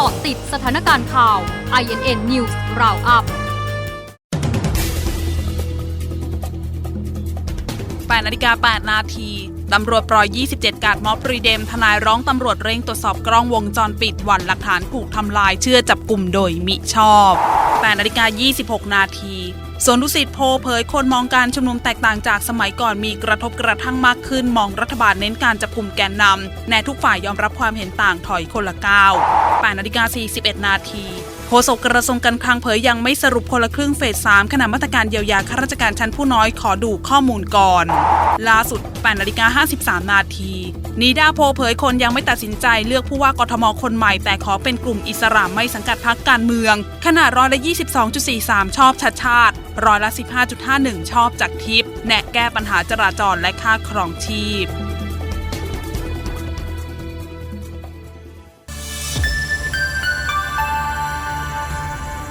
กาะติดสถานการณ์ข่าว INN News Roundup 8นาฬิกา8นาทีตำรวจปล่อย 27 กาดม็อบรีเดม ทนายร้องตำรวจเร่งตรวจสอบกล้องวงจรปิด วันหลักฐานถูกทำลายเชื่อจับกลุ่มโดยมิชอบ 8นาฬิกา26 นาทีสวนดุสิตโพเผยคนมองการชุมนุมแตกต่างจากสมัยก่อนมีกระทบกระทั่งมากขึ้น มองรัฐบาลเน้นการจับกลุ่มแกนนำแน่ทุกฝ่ายยอมรับความเห็นต่างถอยคนละก้าว8นาฬิกา41 นาที โฆษกกระทรวงการคลังเผยยังไม่สรุปคนละครึ่งเฟส 3 ขณะมาตรการเยียวยาข้าราชการชั้นผู้น้อยขอดูข้อมูลก่อน ล่าสุด8นาฬิกา53 นาทีนีดาโพเผยคนยังไม่ตัดสินใจเลือกผู้ว่ากทมคนใหม่ แต่ขอเป็นกลุ่มอิสระไม่สังกัดพักการเมืองขณะร้อยละ 22.43 ชอบชัดชาติร้อยละ 15.51 ชอบจากทิพย์แนะแก้ปัญหาจราจรและค่าครองชีพ